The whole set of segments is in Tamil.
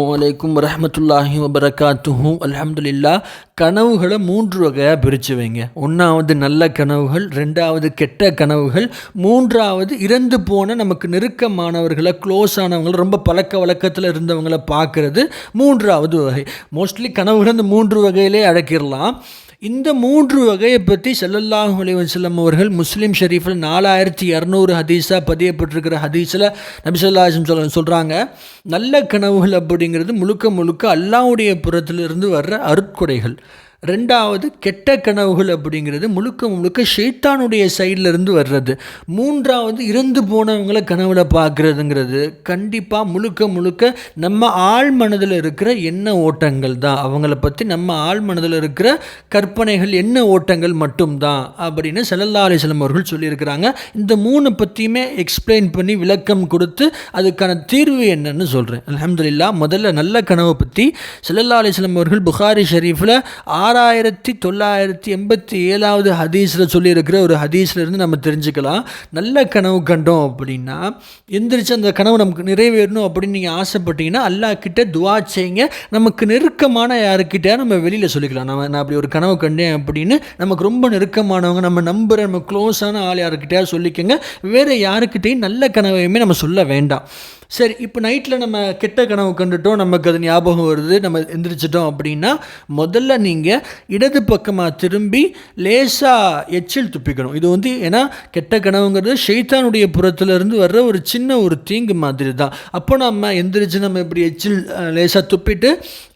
அலைக்கும் வரமத்துல்லாஹி வபரகாத்துஹு அலமதுல்லா கனவுகளை மூன்று வகையாக பிரித்து வைங்க ஒன்றாவது நல்ல கனவுகள் ரெண்டாவது கெட்ட கனவுகள் மூன்றாவது இறந்து போன நமக்கு நெருக்கமானவர்களை க்ளோஸ் ஆனவங்களை ரொம்ப பழக்க வழக்கத்தில் இருந்தவங்களை பார்க்குறது மூன்றாவது வகை. மோஸ்ட்லி கனவுகள் அந்த மூன்று வகையிலே அடக்கிடலாம். இந்த மூன்று வகையை பற்றி ஸல்லல்லாஹு அலைஹி அவர்கள் முஸ்லீம் ஷெரீஃபில் நாலாயிரத்தி இரநூறு ஹதீஸாக பதியப்பட்டிருக்கிற ஹதீஸில் நபிசல்லாஹம் சொல்ல சொல்கிறாங்க நல்ல கனவுகள் அப்படிங்கிறது முழுக்க முழுக்க அல்லாவுடைய புறத்திலிருந்து வர்ற அருட்கொடைகள். ரெண்டாவது கெட்ட கனவுகள் அப்படிங்கிறது முழுக்க முழுக்க ஷைத்தானுடைய சைடில் இருந்து வர்றது. மூன்றாவது இறந்து போனவங்களை கனவுல பார்க்குறதுங்கிறது கண்டிப்பாக முழுக்க முழுக்க நம்ம ஆள் மனதில் இருக்கிற எண்ண ஓட்டங்கள் தான். அவங்கள பற்றி நம்ம ஆள் மனதில் இருக்கிற கற்பனைகள் எண்ண ஓட்டங்கள் மட்டும்தான் அப்படின்னு சல்லல்லா அலிஸ்லம் அவர்கள் சொல்லியிருக்கிறாங்க. இந்த மூணு பற்றியுமே எக்ஸ்பிளைன் பண்ணி விளக்கம் கொடுத்து அதுக்கான தீர்வு என்னன்னு சொல்கிறேன் அலமதுல்லா முதல்ல நல்ல கனவை பற்றி சல்லல்லா அலிஸ்லம் அவர்கள் புகாரி ஷெரீஃபில் ஆறாயிரத்தி தொள்ளாயிரத்தி எண்பத்தி ஏழாவது ஹதீஸில் சொல்லியிருக்கிற ஒரு ஹதீஸ்லேருந்து நம்ம தெரிஞ்சுக்கலாம். நல்ல கனவு கண்டோம் அப்படின்னா எந்திரிச்சு அந்த கனவு நமக்கு நிறைவேறணும் அப்படின்னு நீங்கள் ஆசைப்பட்டீங்கன்னா அல்லாஹ் கிட்டே துவா செய்யுங்க. நமக்கு நெருக்கமான யாருக்கிட்ட நம்ம வெளியில் சொல்லிக்கலாம். நம்ம நான் அப்படி ஒரு கனவு கண்டேன் அப்படின்னு நமக்கு ரொம்ப நெருக்கமானவங்க நம்ம நம்புகிற நம்ம க்ளோஸான ஆள் யாருக்கிட்டயா சொல்லிக்கோங்க. வேறு யாருக்கிட்டையும் நல்ல கனவையுமே நம்ம சொல்ல வேண்டாம். சரி இப்போ நைட்டில் நம்ம கெட்ட கனவு கண்டுட்டோம் நமக்கு அது ஞாபகம் வருது நம்ம எந்திரிச்சிட்டோம் அப்படின்னா முதல்ல நீங்கள் இடது பக்கமாக திரும்பி லேசாக எச்சில் துப்பிக்கணும். இது வந்து ஏன்னா கெட்ட கனவுங்கிறது ஷெய்தானுடைய புறத்துலேருந்து வர்ற ஒரு சின்ன ஒரு தீங்கு மாதிரி தான் அப்போ நம்ம எந்திரிச்சு நம்ம இப்படி எச்சில் லேசாக துப்பிட்டு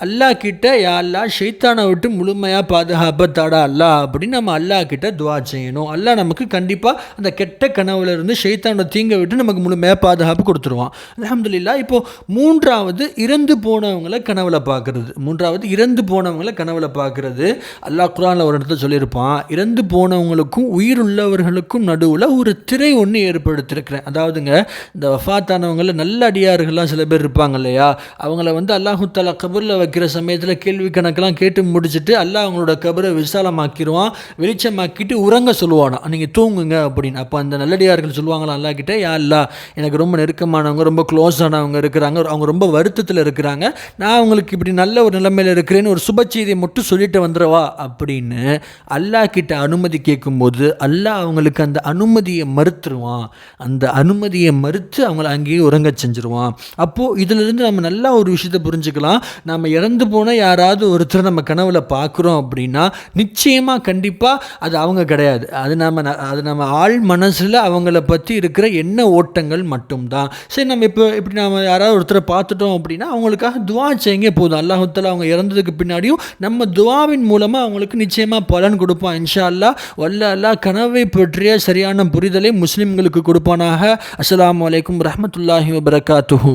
அல்லா கிட்ட யா அல்லா ஷெய்தானை விட்டு முழுமையாக பாதுகாப்பை தாடா அல்லா அப்படின்னு நம்ம அல்லா கிட்ட துவா செய்யணும். அல்லாஹ் நமக்கு கண்டிப்பாக அந்த கெட்ட கனவுல இருந்து ஷெய்தானோட தீங்கை விட்டு நமக்கு முழுமையாக பாதுகாப்பு கொடுத்துருவான். அலமதுல்லா இப்போது மூன்றாவது இறந்து போனவங்களை கனவுல பார்க்குறது மூன்றாவது இறந்து போனவங்களை கனவுல பார்க்குறது அல்லாஹ் குரானில் ஒரு இடத்துல சொல்லியிருப்பான் இறந்து போனவங்களுக்கும் உயிர் உள்ளவர்களுக்கும் நடுவில் ஒரு திரை ஒன்று ஏற்படுத்தியிருக்கிறேன் அதாவதுங்க இந்த வஃபாத்தானவங்கள நல்ல அடியார்கள்லாம் சில பேர் இருப்பாங்க இல்லையா? அவங்கள வந்து அல்லாஹு தலா கபூரில் வைக்கிற சமயத்தில் கேள்வி கணக்கெல்லாம் கேட்டு முடிச்சுட்டு அல்லாஹ் அவங்களோட கபரை விசாலமாக்கிடுவான் வெளிச்சமாக்கிட்டு உறங்க சொல்லுவானா. நீங்கள் தூங்குங்க அப்படின்னு. அப்போ அந்த நல்லடியார்கள் சொல்லுவாங்களா அல்லா கிட்டே யா அல்லா எனக்கு ரொம்ப நெருக்கமானவங்க ரொம்ப க்ளோஸ் ஆனவங்க இருக்கிறாங்க அவங்க ரொம்ப வருத்தத்தில் இருக்கிறாங்க. நான் அவங்களுக்கு இப்படி நல்ல ஒரு நிலைமையில் இருக்கிறேன்னு ஒரு சுப செய்தியை மட்டும் சொல்லிட்டு வந்துடுவா? அப்படின்னு அல்லாஹ் கிட்ட அனுமதி கேட்கும்போது அல்லாஹ் அவங்களுக்கு அந்த அனுமதியை மறுத்துருவான். அந்த அனுமதியை மறுத்து அவங்கள அங்கேயே உறங்க செஞ்சுருவான். அப்போது இதிலிருந்து நம்ம நல்லா ஒரு விஷயத்தை புரிஞ்சுக்கலாம். நம்ம இறந்து போன யாராவது ஒருத்தர் நம்ம கனவில் பார்க்குறோம் அப்படின்னா நிச்சயமாக கண்டிப்பாக அது அவங்க கிடையாது. அது நம்ம ந- அது நம்ம ஆள் மனசில் அவங்கள பற்றி இருக்கிற எண்ண ஓட்டங்கள் மட்டும்தான். சரி நம்ம இப்போ இப்படி நம்ம யாராவது ஒருத்தரை பார்த்துட்டோம் அப்படின்னா அவங்களுக்காக துவா செய்யுங்க போதும். அல்லாஹத்தில் அவங்க இறந்ததுக்கு பின்னாடியும் நம்ம துவாவின் மூலமாக அவங்களுக்கு நிச்சயமாக பலன் கொடுப்போம் இன்ஷா அல்லா வல்ல அல்லா கனவை பற்றிய சரியான புரிதலை முஸ்லீம்களுக்கு கொடுப்பானாக. அஸ்லாம் அலைக்கும் ரஹமத்துல்லாஹி வபரகாத்துஹூ.